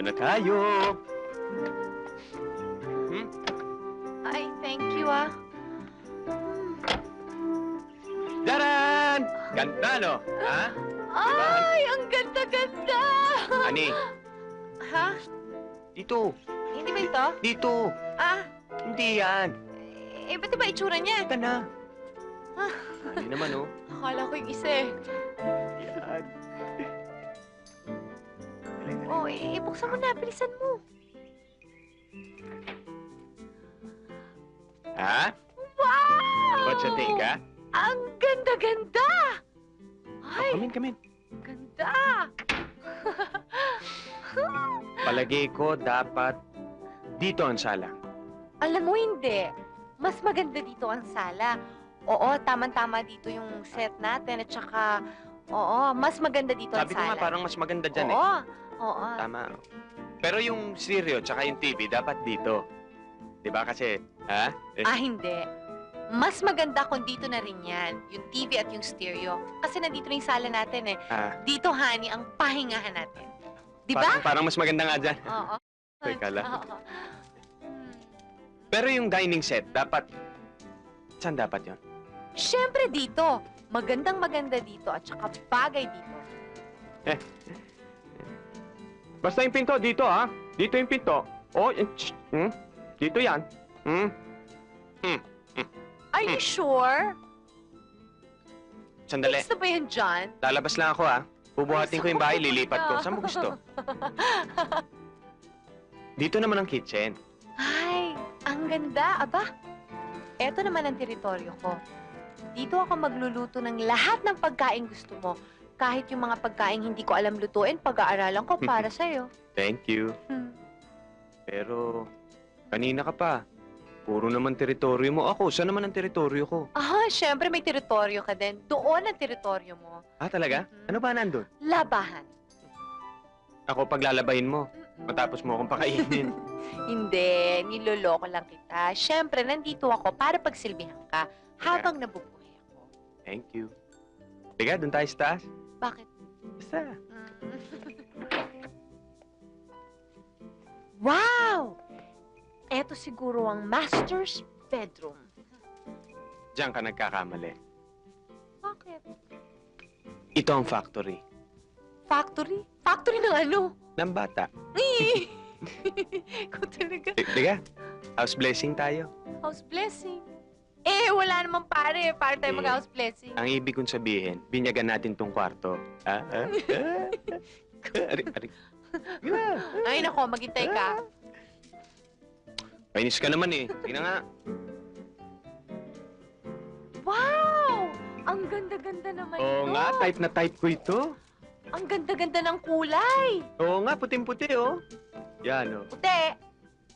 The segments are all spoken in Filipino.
Dito na tayo. Hmm? Ay, thank you ah. Daran! Ganda, no? Ha? Ay, ang ganda-ganda! Ani, Ha? dito. Hindi ba ito? Dito. Ah, Hindi yan. eh, ba't ba itsura niya? Ito na. Ah. Hindi naman, oh. Akala ko yung isa eh. Yan. Oh, eh, buksan mo na, bilisan mo. Ha? Wow! What's your take, ha? Ang ganda-ganda! Ay, Come in, come in. ganda! Palagay ko dapat dito ang sala. Alam mo, hindi. Mas maganda dito ang sala. Oo, tama-tama dito yung set natin at saka, oo, mas maganda dito Sabi ko ang nga parang mas maganda dyan eh. oo, oo. Tama. Pero yung stereo tsaka yung TV dapat dito. 'Di ba kasi, ha? Eh, Ah, hindi. Mas maganda kung dito na rin yan, yung TV at yung stereo. Kasi nandito na yung sala natin eh. ah, Dito, honey, ang pahingahan natin. Di ba? parang, parang mas maganda nga dyan. Oo. Teka lang. Oo. Hmm. Pero yung dining set, dapat... Saan dapat yon? Siyempre dito. Magandang maganda dito at saka bagay dito. Basta yung pinto, dito ha. Dito yung pinto. Oh, tsh, hmm? Dito yan. Hmm? Are you sure? Sandali. Gusto ba yan, John? Lalabas lang ako ha. Bubuhatin ko yung bahay, lilipat ko. Saan mo gusto? Dito naman ang kitchen. Ay, ang ganda. Aba, eto naman ang teritoryo ko. Dito ako magluluto ng lahat ng pagkain gusto mo. Kahit yung mga pagkain hindi ko alam lutuin, pag-aaralan ko para sa'yo. Thank you. Hmm. Pero, kanina ka pa. Puro naman teritoryo mo. Ako, saan naman ang teritoryo ko? Ah, syempre may teritoryo ka din. Doon ang teritoryo mo. Ah, talaga? Mhm. Ano ba nandun? Labahan. Ako paglalabayin mo. Matapos mo akong pakainin. Hindi, niloloko lang kita. Syempre, nandito ako para pagsilbihan ka habang nabubuhay. Thank you. Tiga, doon tayo sa taas. Bakit? Basta. wow! Eto siguro ang master's bedroom. Diyan ka nagkakamali. Bakit? Ito ang factory. Factory? Factory ng ano? Ng bata. Ikaw talaga. Tiga, house blessing tayo. House blessing. Eh, wala naman pare. Para tayo Eh. mag-house blessing. Ang ibig kong sabihin, binyagan natin tong kwarto. Ah, ah, ah. Ari, ari. Ay, nako, maghintay ka. Painis ka naman eh. Tingnan nga. Wow! Ang ganda-ganda naman Oo ito. nga, type na type ko ito. Ang ganda-ganda ng kulay. Oo nga, puting-puti oh. Yan oh. Puti.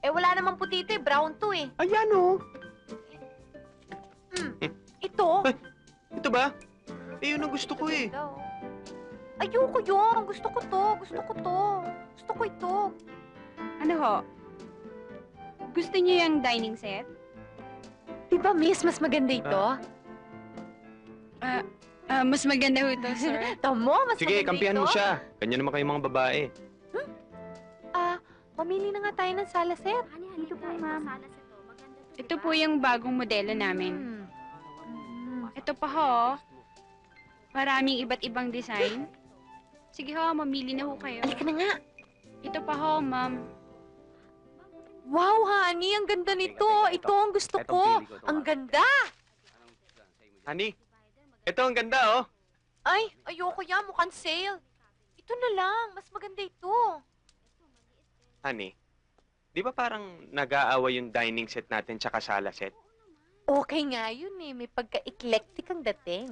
Eh, wala namang puti ito eh. Brown to eh. Ayan oh. Hmm. Ito. Ito ba? Eh, yun ang gusto ko eh. Ayoko yun. Gusto ko to. Gusto ko to. Gusto ko ito. Ano ho? Gusto niyo yung dining set? Di ba, miss? Mas maganda ito. Ah, mas maganda ho ito, sir. Tamo, mas Sige, maganda kampihan ito. mo siya. Kanya naman kayo mga babae. Ah, mamili na nga tayo ng sala set. Dito po, ma'am. ito po yung bagong modelo namin. Hmm. Ito pa ho. Maraming iba't ibang design. Sige ho, mamili na ho kayo. Halika na nga. Ito pa ho, ma'am. Wow, honey, ang ganda nito. Ito ang gusto ko. Ang ganda. Honey, ito ang ganda oh. Ay, ayoko yan. Mukhang sale. Ito na lang. Mas maganda ito. Honey, di ba parang nag-aaway yung dining set natin tsaka sala set? Okay nga yun eh. May pagka-eclectic ang dating.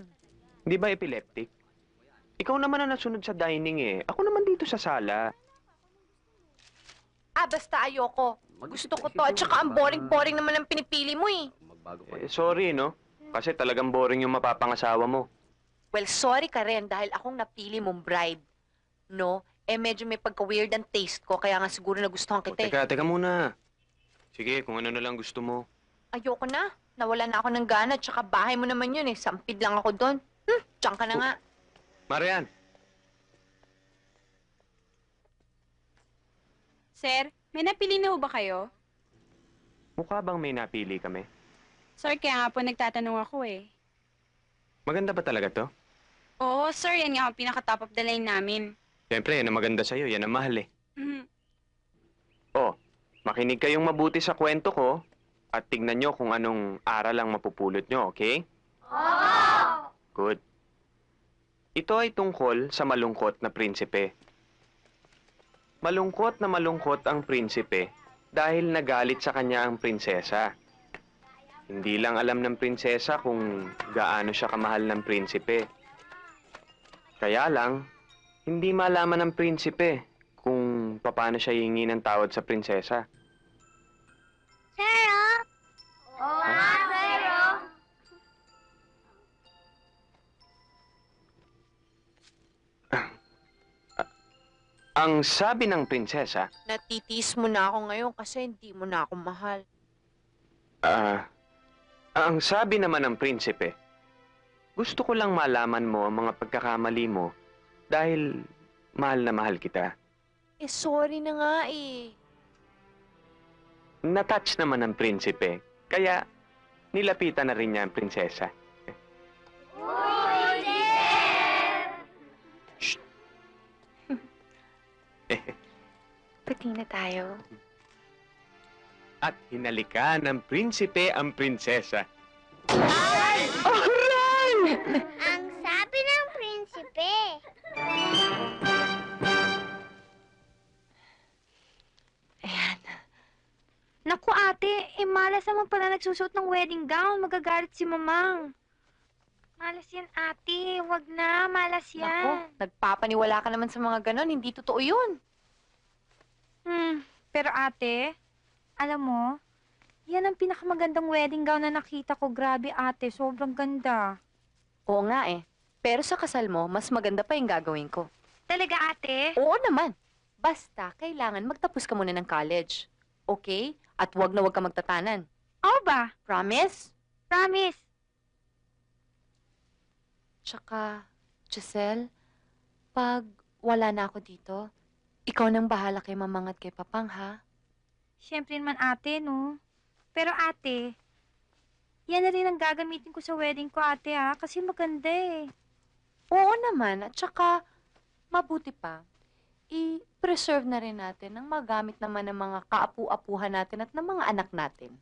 Di ba epileptic? Ikaw naman ang nasunod sa dining eh. Ako naman dito sa sala. Ah, basta ayoko. Gusto ko to. At saka ang boring-boring naman ang pinipili mo eh. Eh, sorry, no? Kasi talagang boring yung mapapangasawa mo. Well, sorry ka rin dahil akong napili mong bride. No? Eh, medyo may pagka-weird ang taste ko. Kaya nga siguro nagustuhan O, kita eh. teka, teka muna. Sige, kung ano na lang gusto mo. Ayoko na. Nawala na ako ng gana. Tsaka bahay mo naman yun eh. Sampid lang ako doon. Hmm, tiyan ka na nga. Marian, Sir, may napili na ho ba kayo? Mukha bang may napili kami? Sir, kaya nga po nagtatanong ako eh. Maganda ba talaga to? Oo, sir, yan nga ang pinaka-top of the line namin. Siyempre, yan ang maganda sa'yo. Yan ang mahal eh. Mhm. Oh, makinig kayong mabuti sa kwento ko at tignan nyo kung anong aral ang mapupulot nyo, okay? Good. Ito ay tungkol sa malungkot na prinsipe. Malungkot na malungkot ang prinsipe dahil nagalit sa kanya ang prinsesa. Hindi lang alam ng prinsesa kung gaano siya kamahal ng prinsipe. Kaya lang, hindi malaman ng prinsipe kung paano siya hihingi ng tawad sa prinsesa. Sarah? Oo nga, Sarah. Ang sabi ng prinsesa, Natitiis mo na ako ngayon kasi hindi mo na ako mahal. ah, ang sabi naman ng prinsipe, gusto ko lang malaman mo ang mga pagkakamali mo dahil mahal na mahal kita. Eh, sorry na nga eh. Na-touch naman ng prinsipe, kaya nilapitan na rin niya ang prinsesa. Uy, Pati na tayo. At hinalikan ng prinsipe ang prinsesa. Ang Naku ate, eh malas naman pala nagsusuot ng wedding gown. Magagalit si mamang. Malas yan ate, wag na, malas yan. nagpapaniwala ka naman sa mga ganon. Hindi totoo yun. Hmm, pero ate, alam mo, yan ang pinakamagandang wedding gown na nakita ko. Grabe ate, sobrang ganda. Oo nga eh. Pero sa kasal mo, mas maganda pa yung gagawin ko. Talaga ate? Oo naman. Basta, kailangan magtapos ka muna ng college. Okay? At wag na wag ka magtatanan. Oo ba? Promise? Promise. Tsaka, Giselle, pag wala na ako dito, ikaw nang bahala kay mamang at kay papang, ha? Siyempre naman ate, no? Pero ate, yan na rin ang gagamitin ko sa wedding ko ate ha, kasi maganda eh. Oo naman. At tsaka, mabuti pa, i-preserve na rin natin ang magamit naman ng mga kaapu-apuhan natin at ng mga anak natin.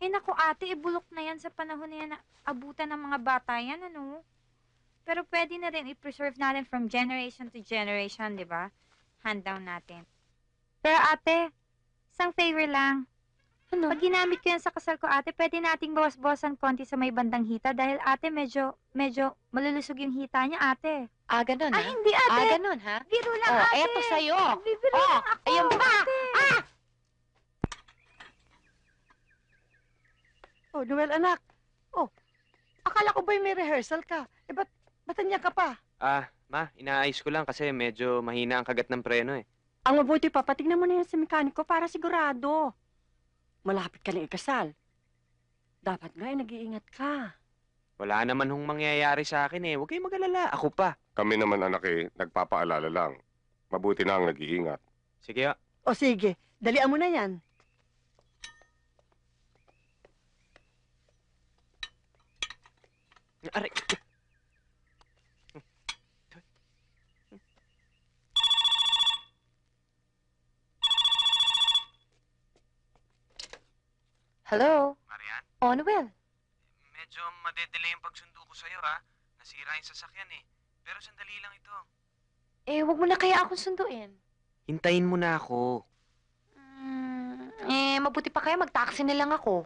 Eh naku ate, ibulok na yan sa panahon na yan na abutan ng mga bata yan, ano? Pero pwede na rin i-preserve natin from generation to generation, di ba? Hand down natin. Pero ate, isang favor lang. Ano? Pag ginamit ko yan sa kasal ko ate, pwede nating bawas-bawasan konti sa may bandang hita dahil ate medyo, medyo malulusog yung hita niya ate. Ah, ganun, Ay, ha? hindi Ah, ate! ganun, ha? Biro lang Oh, ate! eto sa'yo. Bibiro Oh, lang ako! ayan pa! ate. Oh, Noel, anak. Oh, akala ko ba'y may rehearsal ka? Eh, ba't, ba't nandiyan ka pa? Ah, ma, inaayos ko lang kasi medyo mahina ang kagat ng preno eh. Ang mabuti pa, patignan mo na yan sa mekaniko para sigurado. Malapit ka na ikasal. Dapat nga ay nag-iingat ka. Wala naman hong mangyayari sa akin eh. Huwag kayong mag-alala. Ako pa. Kami naman anak eh, nagpapaalala lang. Mabuti na ang nag-iingat. Sige, ah. O sige, dalian mo na yan. Aray. Hello? Marian, Oh, Noel. medyo madedelay yung pagsundo ko sa'yo ha. Nasira yung sasakyan eh. Pero sandali lang ito. Eh, wag mo na kaya akong sunduin. Hintayin mo na ako. Mm, eh, mabuti pa kaya mag-taxi na lang ako.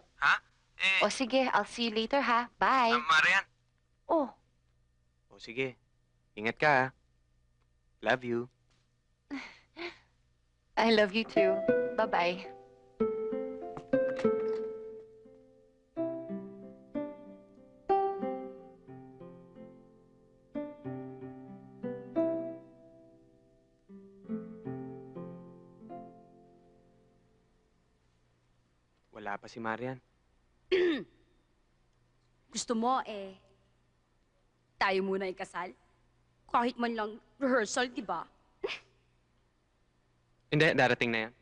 Eh, O sige, I'll see you later, ha? Bye. Marian. Oh, O sige, ingat ka ha. Love you. I love you too. Bye-bye. Pa si Marian. Gusto mo eh, tayo muna ikasal? Kahit man lang rehearsal, di ba? Hindi, darating na yan.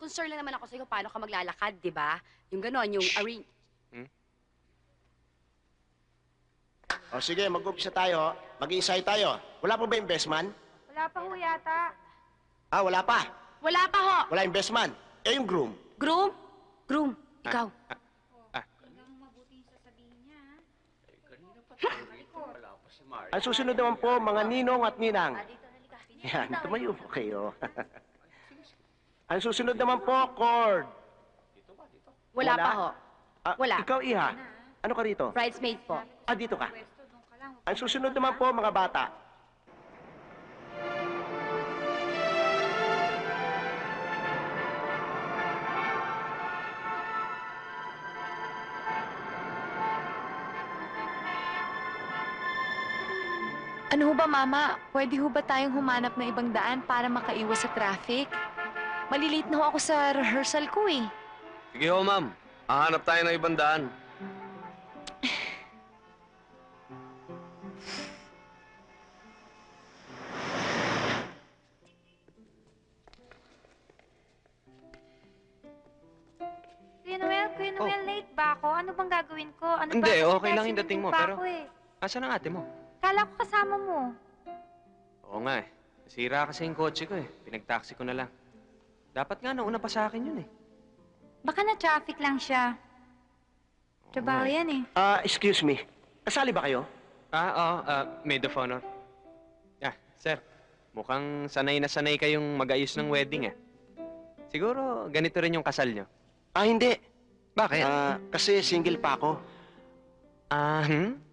concern lang naman ako sa'yo paano ka maglalakad, di ba? Yung ganon, yung arrange... O sige, mag-umpisa tayo. Mag-iisay tayo. Wala pa ba investment? Wala pa ho yata. Ah, wala pa. Wala pa ho! Wala investment. Eh, yung groom. Groom? Groom, ikaw. Ang susunod naman po, mga ninong at ninang. Yan, tumayo po kayo. Ang susunod naman po, cord. Wala, Wala? pa ho. Ah, Wala. Ikaw, Iha. Ano ka rito? Bridesmaid po. Ah, dito ka. Ang susunod naman po, mga bata. Ano ho ba, Mama? Pwede ho ba tayong humanap ng ibang daan para makaiwas sa traffic? Malilate na ho ako sa rehearsal ko eh. Sige ho, ma'am. Hahanap tayo ng ibang daan. Kuya Noel, Kuya Noel, late ba ako? Ano bang gagawin ko? Ano Oh. Hindi, ba? okay lang yung dating mo, pa pero- Ako, eh. Asan ang ate mo? Kala ko kasama mo. Oo nga eh. Nasira kasi yung kotse ko eh. Pinag-taxi ko na lang. Dapat nga nauna pa sa akin yun eh. Baka na-traffic lang siya. Trabaho eh. yan eh. Ah, excuse me. Kasali ba kayo? Ah, oo. ah, maid of honor. Ah, sir. Mukhang sanay na sanay kayong mag-ayos ng wedding eh. Siguro ganito rin yung kasal nyo. Ah, hindi. Bakit? Ah, kasi single pa ako. Ah, hmm?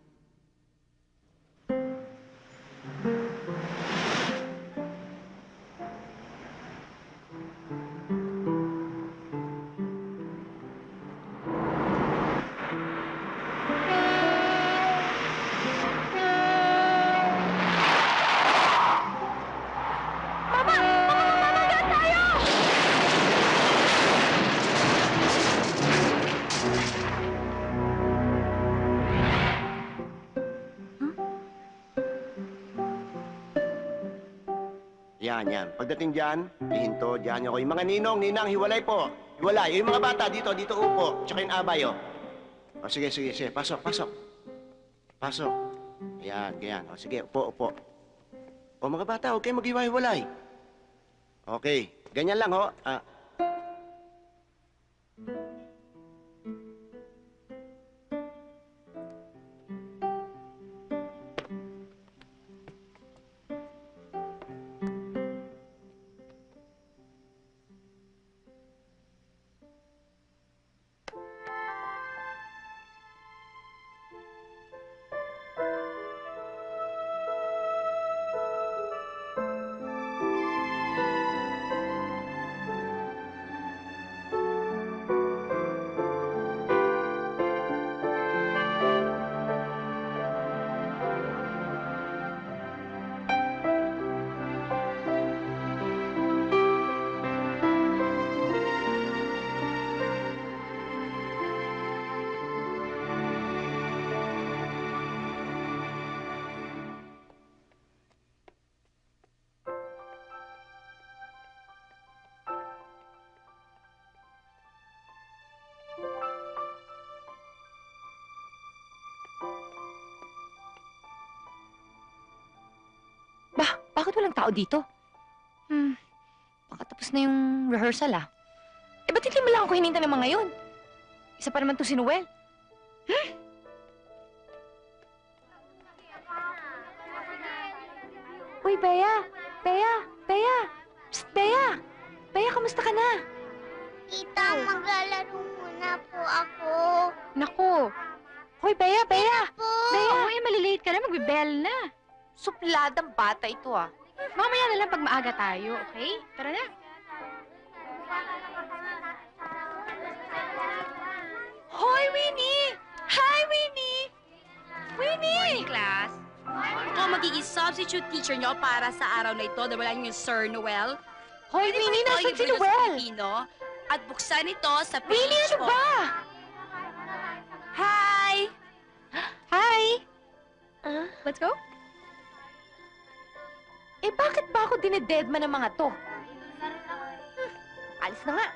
Yan, yan. Pagdating dyan, hihinto, dyan ako. Yung mga ninong, ninang, hiwalay po. Hiwalay. Yung mga bata, dito, dito upo. Tsaka yung abay, oh. O, sige, sige, sige. Pasok, pasok. Pasok. Ayan, ganyan. O, sige, upo, upo. O, mga bata, kayong maghiwa-hiwalay. Okay. Ganyan lang, ho. Ah. Bakit walang tao dito? Hmm, baka tapos na yung rehearsal ah. Eh, ba't hindi mo lang ako hininta ng mga yun? Isa pa naman to si Noel. Hmm? Uy, Bea! Bea! Bea! Psst, Bea! Bea, kamusta ka na? Tita, maglalaro muna po ako. Naku, Hoy, Bea! Bea! Po! Bea! eh, malilate ka na, magbe-bell na. Supladang bata ito ah. Mamaya na lang pag maaga tayo, okay? Tara na. Hoy, Winnie! Hi, Winnie! Winnie! Class, ako magiging substitute teacher nyo para sa araw na ito dahil wala yung Sir Noel. Hoy, Pwede Winnie! ba ito Nasaan si i-bring Noel? Pilipino At buksan ito sa page Winnie, ano ko. ba? Hi! Hi! Let's go. Eh, bakit ba ako dinededma ng mga to? Hmm, alis na nga.